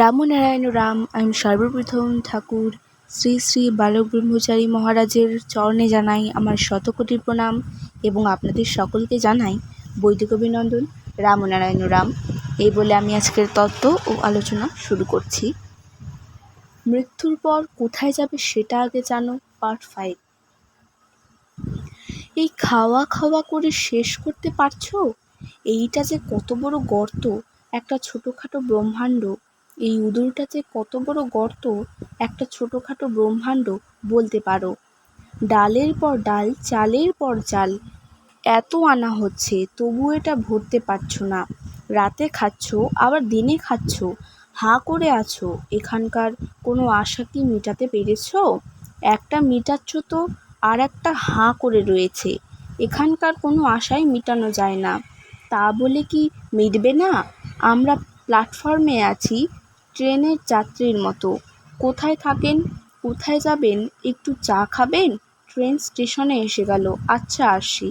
রামনারায়ণ রাম আমি সর্বপ্রথম ঠাকুর, শ্রী শ্রী বালক ব্রহ্মচারী মহারাজের চরণে জানাই আমার শতকোটি প্রণাম এবং আপনাদের সকলকে জানাই বৈদিক অভিনন্দন, রামনারায়ণ রাম। এই বলে আমি আজকের তত্ত্ব ও আলোচনা শুরু করছি। মৃত্যুর পর কোথায় যাবে সেটা আগে জানো পার্ট ফাইভ এই খাওয়া খাওয়া করে শেষ করতে পারছ? এইটা যে কত বড় গর্ত, একটা ছোটোখাটো ব্রহ্মাণ্ড এই উদরটা যে কত বড় গর্ত, একটা ছোটোখাটো ব্রহ্মাণ্ড বলতে পারো। ডালের পর ডাল, চালের পর চাল। এত আনা হচ্ছে, তবু এটা ভরতে পারছ না। রাতে খাচ্ছ, আবার দিনে খাচ্ছ। হাঁ করে আছো, এখানকার কোনো আশা কি মেটাতে পেরেছ? একটা মেটাচ্ছ তো, আর একটা হাঁ করে রয়েছে। এখানকার কোনো আশাই মেটানো যায় না। তা বলে কি মিটবে না? আমরা প্ল্যাটফর্মে আছি ট্রেনের যাত্রীর মতো। কোথায় থাকেন? কোথায় যাবেন? একটু চা খাবেন? ট্রেন স্টেশনে এসে গেল। আচ্ছা আসি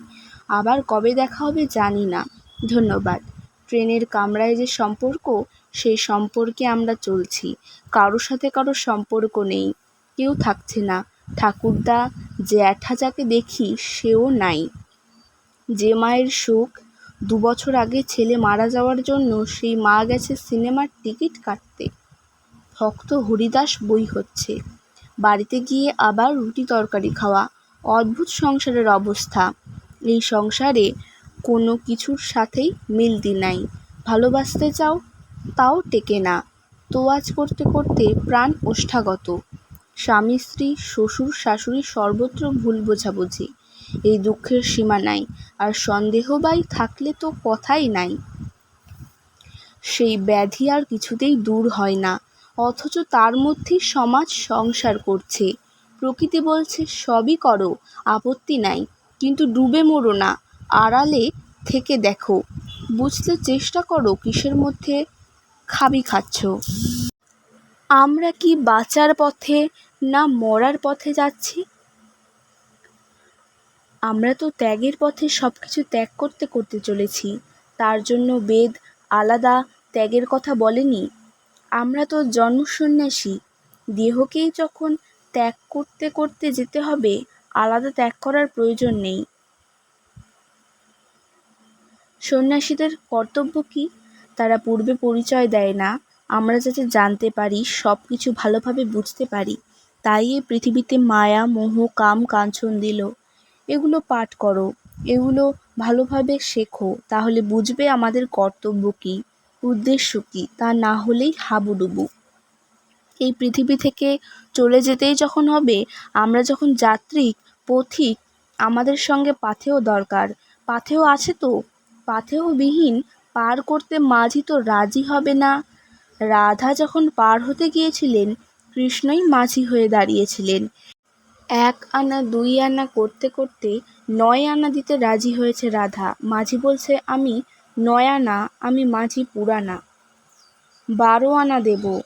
আবার কবে দেখা হবে জানি না। ধন্যবাদ। ট্রেনের কামরায় যে সম্পর্ক, সেই সম্পর্কে আমরা চলছি। কারও সাথে কারও সম্পর্ক নেই। কেউ থাকছে না। ঠাকুরদা জ্যাঠা যাকে দেখি, সেও নাই। যে মায়ের সুখ। দু বছর আগে ছেলে মারা যাওয়ার জন্য সেই মা গেছে সিনেমার টিকিট কাটতে। ভক্ত হরিদাস বই হচ্ছে। বাড়িতে গিয়ে আবার রুটি তরকারি খাওয়া, অদ্ভুত সংসারের অবস্থা। এই সংসারে কোনো কিছুর সাথেই মিলতি নাই। ভালোবাসতে চাও, তাও টেকে না। তোয়াজ করতে করতে প্রাণ ওষ্ঠাগত। স্বামী, স্ত্রী, শ্বশুর, শাশুড়ি সর্বত্র ভুল বোঝাবুঝি। এই দুঃখের সীমা নাই, আর সন্দেহবাই থাকলে তো কথাই নাই। সেই ব্যাধি আর কিছুতেই দূর হয় না। অথচ তার মধ্যে সমাজ সংসার করছে। প্রকৃতি বলছে, সবই করো, আপত্তি নাই। কিন্তু ডুবে মরো না, আড়ালে থেকে দেখো। বুঝতে চেষ্টা করো, কিসের মধ্যে খাবি খাচ্ছ। আমরা কি বাঁচার পথে না মরার পথে যাচ্ছি? আমরা তো ত্যাগের পথে সব কিছু ত্যাগ করতে করতে চলেছি। তার জন্য বেদ আলাদা ত্যাগের কথা বলেনি। আমরা তো জন্মসন্ন্যাসী। দেহকেই যখন ত্যাগ করতে করতে যেতে হবে, আলাদা ত্যাগ করার প্রয়োজন নেই। সন্ন্যাসীদের কর্তব্য কি? তারা পূর্বে পরিচয় দেয় না। আমরা যাতে জানতে পারি সব কিছু ভালোভাবে বুঝতে পারি। তাই এই পৃথিবীতে মায়া, মোহ, কাম, কাঞ্চন দিল। এগুলো পাঠ করো। এগুলো ভালোভাবে শেখো। তাহলে বুঝবে আমাদের কর্তব্য কী। উদ্দেশ্য কী? তা না হলেই হাবুডুবু। এই পৃথিবী থেকে চলে যেতেই যখন হবে, আমরা যখন যাত্রী পথিক, আমাদের সঙ্গে পাথেও দরকার। পাথেও আছে তো? পাথেয়বিহীন পার করতে মাঝি তো রাজি হবে না। রাধা যখন পার হতে গিয়েছিলেন, কৃষ্ণই মাঝি হয়ে দাঁড়িয়েছিলেন। এক আনা, দুই আনা, করতে করতে নয় আনা দিতে রাজি হয়েছে রাধা। মাঝি বলছে, আমি নয় আনা আমি মাঝি পুরানা। বারো আনা দেব।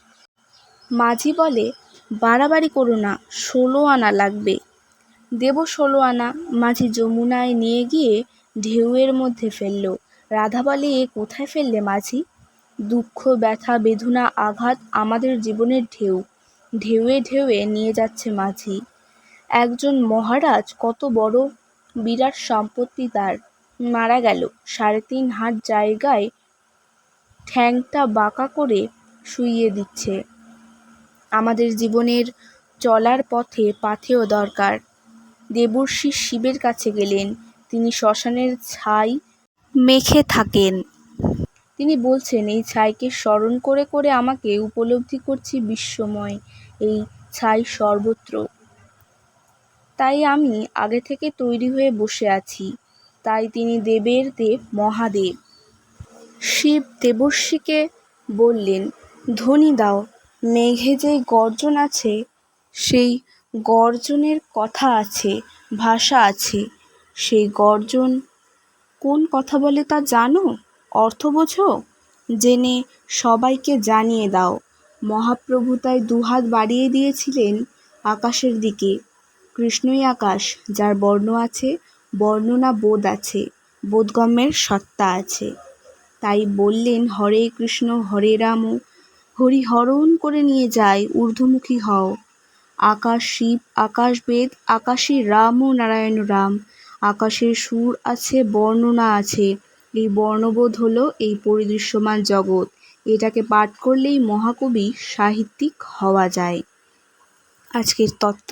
মাঝি বলে, বাড়াবাড়ি করো না, ষোলো আনা লাগবে। দেব ষোলো আনা, মাঝি যমুনায় নিয়ে গিয়ে ঢেউয়ের মধ্যে ফেলল। রাধা বলে, এ কোথায় ফেললে মাঝি? দুঃখ, ব্যথা, বেদনা, আঘাত আমাদের জীবনের ঢেউ। ঢেউয়ে ঢেউয়ে নিয়ে যাচ্ছে মাঝি। একজন মহারাজ, কত বড় বিরাট সম্পত্তি তার। মারা গেল। সাড়ে তিন হাত জায়গায় ঠ্যাংটা বাঁকা করে শুইয়ে দিচ্ছে। আমাদের জীবনের চলার পথে পাথেও দরকার। দেবর্ষি শিবের কাছে গেলেন। তিনি শ্মশানের ছাই মেখে থাকেন। তিনি বলছেন, এই ছাইকে স্মরণ করে করে আমাকে উপলব্ধি করছি বিশ্বময়। এই ছাই সর্বত্র। তাই আমি আগে থেকে তৈরি হয়ে বসে আছি। তাই তিনি দেবের দেব মহাদেব। শিব দেবর্ষিকে বললেন ধ্বনি দাও, মেঘে যেই গর্জন আছে, সেই গর্জনের কথা আছে, ভাষা আছে। সেই গর্জন কোন কথা বলে তা জানো? অর্থ বোঝো? জেনে সবাইকে জানিয়ে দাও। মহাপ্রভু তাই দুহাত বাড়িয়ে দিয়েছিলেন আকাশের দিকে। কৃষ্ণই আকাশ, যার বর্ণ আছে বর্ণনা বোধ আছে, বোধগম্যের সত্তা আছে। তাই বললেন, হরে কৃষ্ণ, হরে রাম হরিহরণ করে নিয়ে যায় ঊর্ধ্বমুখী হও। আকাশ শিব, আকাশ বেদ, আকাশে রাম ও নারায়ণ রাম, আকাশের সুর আছে, বর্ণনা আছে। এই বর্ণবোধ হলো এই পরিদৃশ্যমান জগৎ। এটাকে পাঠ করলেই মহাকবি সাহিত্যিক হওয়া যায়। আজকের তত্ত্ব